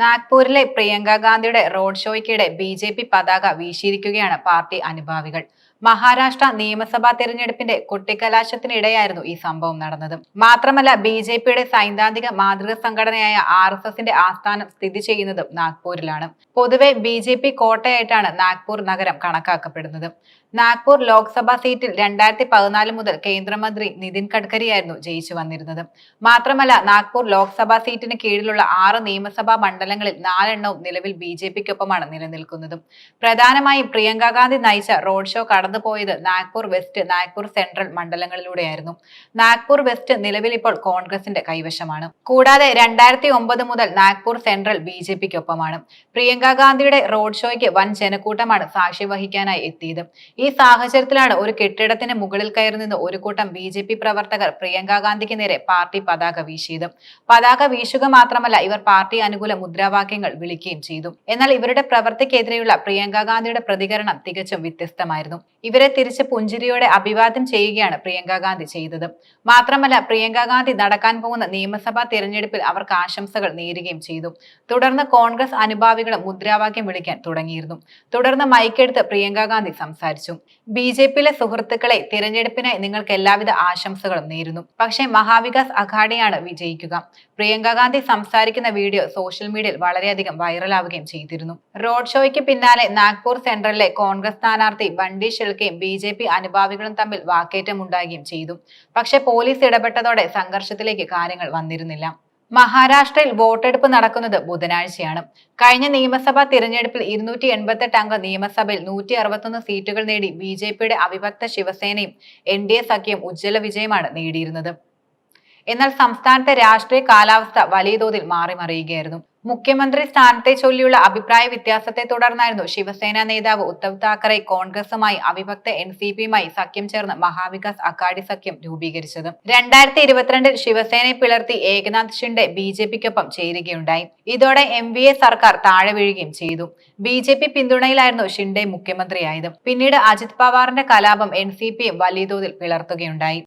നാഗ്പൂരിലെ പ്രിയങ്ക ഗാന്ധിയുടെ റോഡ് ഷോയ്ക്കിടെ B J P പതാക വീശിയിരിക്കുകയാണ് പാർട്ടി അനുഭാവികൾ. മഹാരാഷ്ട്ര നിയമസഭാ തെരഞ്ഞെടുപ്പിന്റെ കൊട്ടിക്കലാശത്തിനിടെയായിരുന്നു ഈ സംഭവം നടന്നത്. മാത്രമല്ല ബി ജെ പിയുടെ സൈദ്ധാന്തിക മാതൃക സംഘടനയായ ആർ എസ് എസിന്റെ ആസ്ഥാനം സ്ഥിതി ചെയ്യുന്നതും നാഗ്പൂരിലാണ്. പൊതുവെ ബി ജെ പി കോട്ടയായിട്ടാണ് നാഗ്പൂർ നഗരം കണക്കാക്കപ്പെടുന്നത്. നാഗ്പൂർ ലോക്സഭാ സീറ്റിൽ രണ്ടായിരത്തി പതിനാല് മുതൽ കേന്ദ്രമന്ത്രി നിതിൻ ഗഡ്കരിയായിരുന്നു ജയിച്ചു വന്നിരുന്നത്. മാത്രമല്ല നാഗ്പൂർ ലോക്സഭാ സീറ്റിന് കീഴിലുള്ള ആറ് നിയമസഭാ മണ്ഡലങ്ങളിൽ നാലെണ്ണവും നിലവിൽ ബി ജെ പിക്കൊപ്പമാണ് നിലനിൽക്കുന്നതും. പ്രധാനമായും പ്രിയങ്ക ഗാന്ധി നയിച്ച റോഡ് ഷോ കടന്നുപോയത് നാഗ്പൂർ വെസ്റ്റ് നാഗ്പൂർ സെൻട്രൽ മണ്ഡലങ്ങളിലൂടെയായിരുന്നു. നാഗ്പൂർ വെസ്റ്റ് നിലവിൽ ഇപ്പോൾ കോൺഗ്രസിന്റെ കൈവശമാണ്. കൂടാതെ രണ്ടായിരത്തി ഒമ്പത് മുതൽ നാഗ്പൂർ സെൻട്രൽ ബി ജെ പിക്കൊപ്പമാണ്. പ്രിയങ്ക ഗാന്ധിയുടെ റോഡ് ഷോയ്ക്ക് വൻ ജനക്കൂട്ടമാണ് സാക്ഷി വഹിക്കാനായി എത്തിയത്. ഈ സാഹചര്യത്തിലാണ് ഒരു കെട്ടിടത്തിന് മുകളിൽ കയറി നിന്ന് ഒരു കൂട്ടം ബി ജെ പി പ്രവർത്തകർ പ്രിയങ്ക ഗാന്ധിക്ക് നേരെ പാർട്ടി പതാക വീശിയത്. പതാക വീശുക മാത്രമല്ല ഇവർ പാർട്ടി അനുകൂല മുദ്രാവാക്യങ്ങൾ വിളിക്കുകയും ചെയ്തു. എന്നാൽ ഇവരുടെ പ്രവർത്തിക്കെതിരെയുള്ള പ്രിയങ്ക ഗാന്ധിയുടെ പ്രതികരണം തികച്ചും വ്യത്യസ്തമായിരുന്നു. ഇവരെ തിരിച്ച് പുഞ്ചിരിയോടെ അഭിവാദ്യം ചെയ്യുകയാണ് പ്രിയങ്ക ഗാന്ധി ചെയ്തത്. മാത്രമല്ല പ്രിയങ്ക ഗാന്ധി നടക്കാൻ പോകുന്ന നിയമസഭാ തിരഞ്ഞെടുപ്പിൽ അവർക്ക് ആശംസകൾ നേരുകയും ചെയ്തു. തുടർന്ന് കോൺഗ്രസ് അനുഭാവികളും മുദ്രാവാക്യം വിളിക്കാൻ തുടങ്ങിയിരുന്നു. തുടർന്ന് മൈക്കെടുത്ത് പ്രിയങ്ക ഗാന്ധി സംസാരിച്ചു. ബി ജെ പിയിലെ സുഹൃത്തുക്കളെ തിരഞ്ഞെടുപ്പിനായി നിങ്ങൾക്ക് എല്ലാവിധ ആശംസകളും നേരുന്നു. പക്ഷേ മഹാവികാസ് അഘാഡിയാണ് വിജയിക്കുക. പ്രിയങ്ക ഗാന്ധി സംസാരിക്കുന്ന വീഡിയോ സോഷ്യൽ മീഡിയയിൽ വളരെയധികം വൈറലാവുകയും ചെയ്തിരുന്നു. റോഡ് ഷോയ്ക്ക് പിന്നാലെ നാഗ്പൂർ സെൻട്രലിലെ കോൺഗ്രസ് സ്ഥാനാർത്ഥി ബണ്ടി ഷിൽക്കയും ബി ജെ പി അനുഭാവികളും തമ്മിൽ വാക്കേറ്റമുണ്ടാകുകയും ചെയ്തു. പക്ഷേ പോലീസ് ഇടപെട്ടതോടെ സംഘർഷത്തിലേക്ക് കാര്യങ്ങൾ വന്നിരുന്നില്ല. മഹാരാഷ്ട്രയിൽ വോട്ടെടുപ്പ് നടക്കുന്നത് ബുധനാഴ്ചയാണ്. കഴിഞ്ഞ നിയമസഭാ തിരഞ്ഞെടുപ്പിൽ ഇരുന്നൂറ്റി എൺപത്തെട്ട് അംഗ നിയമസഭയിൽ നൂറ്റി അറുപത്തൊന്ന് സീറ്റുകൾ നേടി ബി ജെ പിയുടെ അവിഭക്ത ശിവസേനയും എൻ ഡി എ സഖ്യം ഉജ്ജ്വല വിജയമാണ് നേടിയിരുന്നത്. എന്നാൽ സംസ്ഥാനത്തെ രാഷ്ട്രീയ കാലാവസ്ഥ വലിയ തോതിൽ മാറി മറിയുകയായിരുന്നു മുഖ്യമന്ത്രി സ്ഥാനത്തെ ചൊല്ലിയുള്ള അഭിപ്രായ വ്യത്യാസത്തെ തുടർന്നായിരുന്നു ശിവസേന നേതാവ് ഉദ്ധവ് താക്കറെ കോൺഗ്രസുമായി അവിഭക്ത എൻ സി പിയുമായി സഖ്യം ചേർന്ന് മഹാവികാസ് അക്കാഡി സഖ്യം രൂപീകരിച്ചത്. രണ്ടായിരത്തി ഇരുപത്തിരണ്ടിൽ ശിവസേനയെ പിളർത്തി ഏകനാഥ് ഷിൻഡെ ബി ജെ പിക്കൊപ്പം ചേരുകയുണ്ടായി. ഇതോടെ എം വി എ സർക്കാർ താഴെ വീഴുകയും ചെയ്തു. ബി ജെ പി പിന്തുണയിലായിരുന്നു ഷിൻഡെ മുഖ്യമന്ത്രിയായത്. പിന്നീട് അജിത് പവാറിന്റെ കലാപം എൻ സി പിയും വലിയ തോതിൽ പിളർത്തുകയുണ്ടായി.